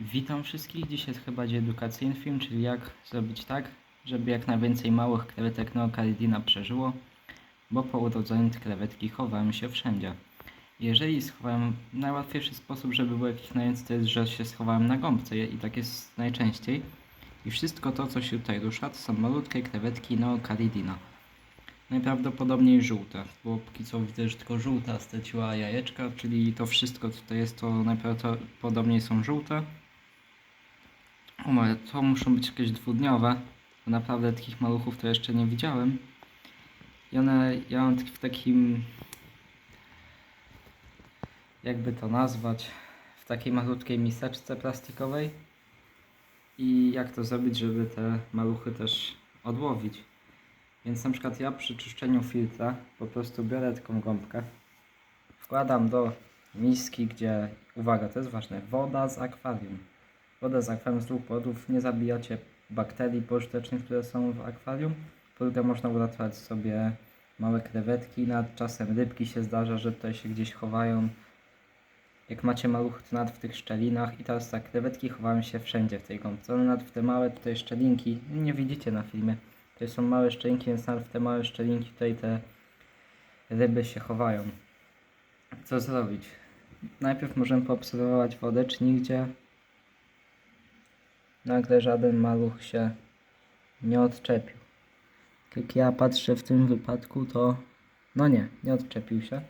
Witam wszystkich. Dzisiaj jest chyba edukacyjny film, czyli jak zrobić tak, żeby jak najwięcej małych krewetek neokalidina przeżyło, bo po urodzeniu te krewetki chowają się wszędzie. Jeżeli schowają, najłatwiejszy sposób, żeby było jakiś najwięcej, to jest, że się schowałem na gąbce i tak jest najczęściej. I wszystko to, co się tutaj rusza, to są malutkie krewetki neokalidina. Najprawdopodobniej żółte, bo póki co widzę, że tylko żółta straciła jajeczka, czyli to wszystko tutaj jest, to najprawdopodobniej są żółte. O moje, to muszą być jakieś dwudniowe, bo naprawdę takich maluchów to jeszcze nie widziałem. I one, ja mam w takim, jakby to nazwać, w takiej malutkiej miseczce plastikowej. I jak to zrobić, żeby te maluchy też odłowić. Więc na przykład ja przy czyszczeniu filtra po prostu biorę taką gąbkę, wkładam do miski, gdzie, uwaga, to jest ważne, woda z akwarium. Woda z akwarium z dwóch powodów, nie zabijacie bakterii pożytecznych, które są w akwarium. Po drugie można uratować sobie małe krewetki, nad czasem rybki się zdarza, że tutaj się gdzieś chowają. Jak macie maluchy, to nawet w tych szczelinach i teraz tak, krewetki chowają się wszędzie w tej gąbce. One nawet w te małe tutaj szczelinki, nie widzicie na filmie, Tutaj są małe szczelinki, więc nawet w te małe szczelinki tutaj te ryby się chowają. Co zrobić? Najpierw możemy poobserwować wodę, czy nigdzie nagle żaden maluch się nie odczepił. Jak ja patrzę w tym wypadku, to no nie, nie odczepił się.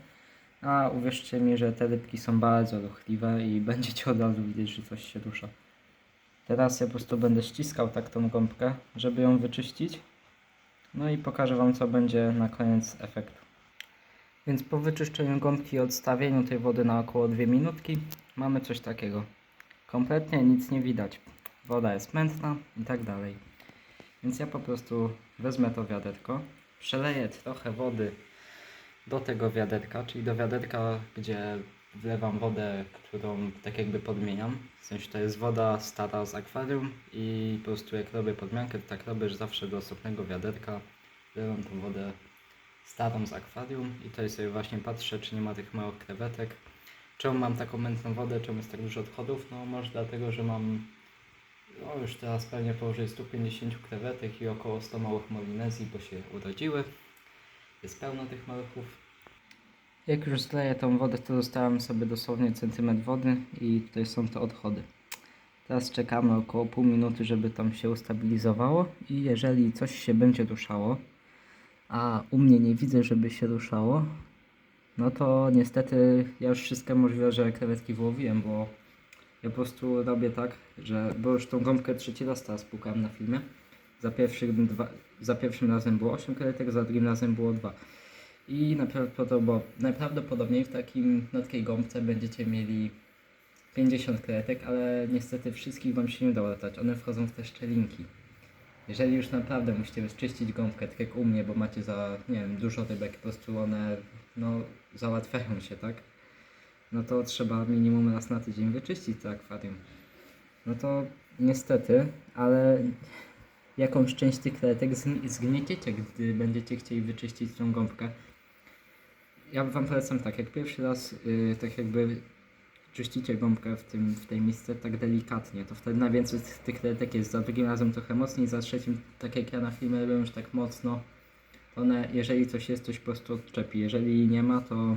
A uwierzcie mi, że te rybki są bardzo ruchliwe i będziecie od razu widzieć, że coś się rusza. Teraz ja po prostu będę ściskał tak tą gąbkę, żeby ją wyczyścić. No i pokażę Wam, co będzie na koniec efektu. Więc po wyczyszczeniu gąbki i odstawieniu tej wody na około 2 minutki mamy coś takiego. Kompletnie nic nie widać. Woda jest mętna i tak dalej. Więc ja po prostu wezmę to wiaderko, przeleję trochę wody do tego wiaderka, czyli do wiaderka, gdzie wlewam wodę, którą tak jakby podmieniam. W sensie to jest woda stara z akwarium i po prostu jak robię podmiankę, to tak robię, że zawsze do osobnego wiaderka wlewam tą wodę starą z akwarium i tutaj sobie właśnie patrzę, czy nie ma tych małych krewetek. Czemu mam taką mętną wodę, czemu jest tak dużo odchodów? No może dlatego, że mam no już teraz pewnie powyżej 150 krewetek i około 100 małych molinezji, bo się urodziły. Jest pełno tych maluchów. Jak już zleję tą wodę, to zostawiam sobie dosłownie centymetr wody i tutaj są te odchody. Teraz czekamy około pół minuty, żeby tam się ustabilizowało i jeżeli coś się będzie ruszało, a u mnie nie widzę, żeby się ruszało, no to niestety ja już wszystkie możliwe, że krewetki wyłowiłem, bo ja po prostu robię tak, że, bo już tą gąbkę trzeci raz teraz pukałem na filmie. Za, pierwszych dwa, za pierwszym razem było 8 krewetek, za drugim razem było 2. I najprawdopodobniej, w takim, na takiej gąbce będziecie mieli 50 krewetek, ale niestety wszystkich Wam się nie udało latać. One wchodzą w te szczelinki. Jeżeli już naprawdę musicie czyścić gąbkę, tak jak u mnie, bo macie za, nie wiem, dużo rybek, po prostu one, no, załatwiają się, tak? No to trzeba minimum raz na tydzień wyczyścić to akwarium. No to niestety, ale jakąś część tych krewetek zgn- zgnieciecie, gdy będziecie chcieli wyczyścić tą gąbkę. Ja Wam polecam tak, jak pierwszy raz yy, tak jakby czyścicie gąbkę w, tym, w tej misce tak delikatnie, to wtedy najwięcej z tych krewetek jest. Za drugim razem trochę mocniej, za trzecim, tak jak ja na filmie robiłem już tak mocno, one, jeżeli coś jest, coś po prostu odczepi. Jeżeli nie ma, to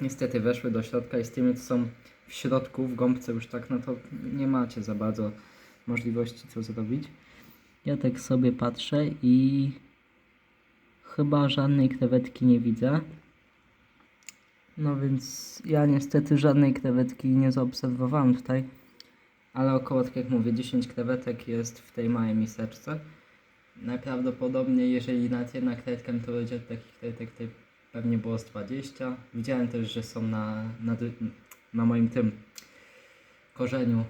niestety weszły do środka i z tymi, co są w środku, w gąbce już tak, no to nie macie za bardzo możliwości co zrobić. Ja tak sobie patrzę i chyba żadnej krewetki nie widzę. No więc ja niestety żadnej krewetki nie zaobserwowałem tutaj. Ale około, tak jak mówię, 10 krewetek jest w tej małej miseczce. Najprawdopodobniej, jeżeli nawet jedna krewetka, to będzie takich krewetek tutaj pewnie było z 20. Widziałem też, że są na, na, na moim tym korzeniu.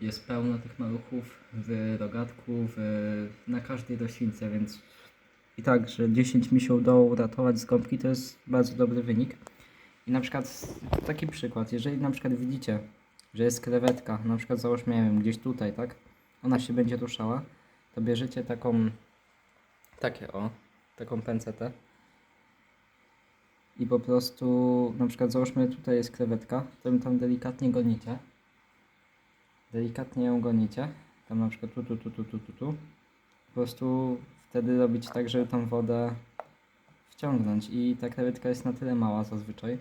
Jest pełno tych maluchów w rogatku, w, na każdej roślince, więc i tak, że 10 mi się udało uratować z gąbki, to jest bardzo dobry wynik. I na przykład taki przykład, jeżeli na przykład widzicie, że jest krewetka, na przykład załóżmy, nie wiem, gdzieś tutaj, tak? Ona się będzie ruszała, to bierzecie taką, takie o, taką pencetę i po prostu, na przykład załóżmy tutaj jest krewetka, ją tam delikatnie gonicie. delikatnie ją gonicie, tam na przykład tu, tu, tu, tu, tu, tu, tu, po prostu wtedy robić tak, żeby tą wodę wciągnąć i ta krewetka jest na tyle mała zazwyczaj,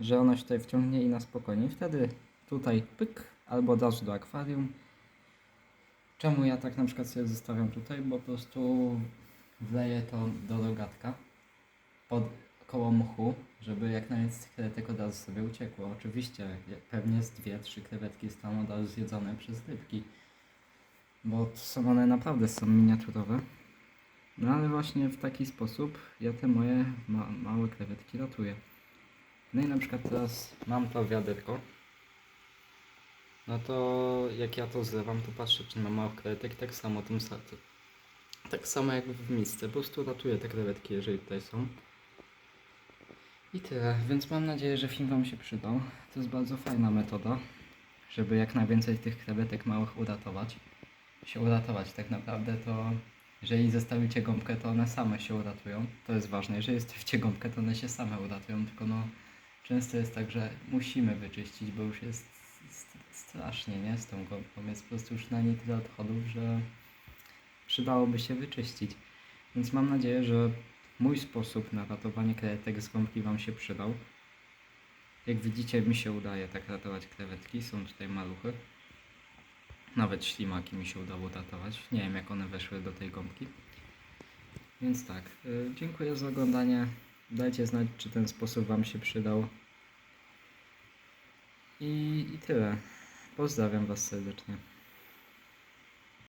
że ona się tutaj wciągnie i na spokojnie. I wtedy tutaj pyk, albo razu do akwarium. Czemu ja tak na przykład sobie zostawiam tutaj? Bo po prostu wleję to do rogatka pod koło mchu, żeby jak najwięcej tych krewetek od razu sobie uciekło. Oczywiście pewnie z dwie, trzy krewetki zostaną od razu zjedzone przez rybki, bo to są one naprawdę są miniaturowe. No ale właśnie w taki sposób ja te moje ma małe krewetki ratuję. No i na przykład teraz mam to wiaderko. No to jak ja to zlewam, to patrzę czy ma mało krewetek, tak samo tym Tak samo jak w misce, po prostu ratuję te krewetki, jeżeli tutaj są. I tyle, więc mam nadzieję, że film Wam się przydał. To jest bardzo fajna metoda, żeby jak najwięcej tych krewetek małych uratować. Się uratować tak naprawdę to, jeżeli zostawicie gąbkę, to one same się uratują. To jest ważne. Jeżeli zostawicie gąbkę, to one się same uratują, tylko no często jest tak, że musimy wyczyścić, bo już jest st- strasznie, nie? Z tą gąbką. Jest po prostu już na niej tyle odchodów, że przydałoby się wyczyścić. Więc mam nadzieję, że mój sposób na ratowanie krewetek z gąbki Wam się przydał. Jak widzicie, mi się udaje tak ratować krewetki. Są tutaj maluchy. Nawet ślimaki mi się udało ratować. Nie wiem, jak one weszły do tej gąbki. Więc tak, y, dziękuję za oglądanie. Dajcie znać, czy ten sposób Wam się przydał. I, i tyle. Pozdrawiam Was serdecznie.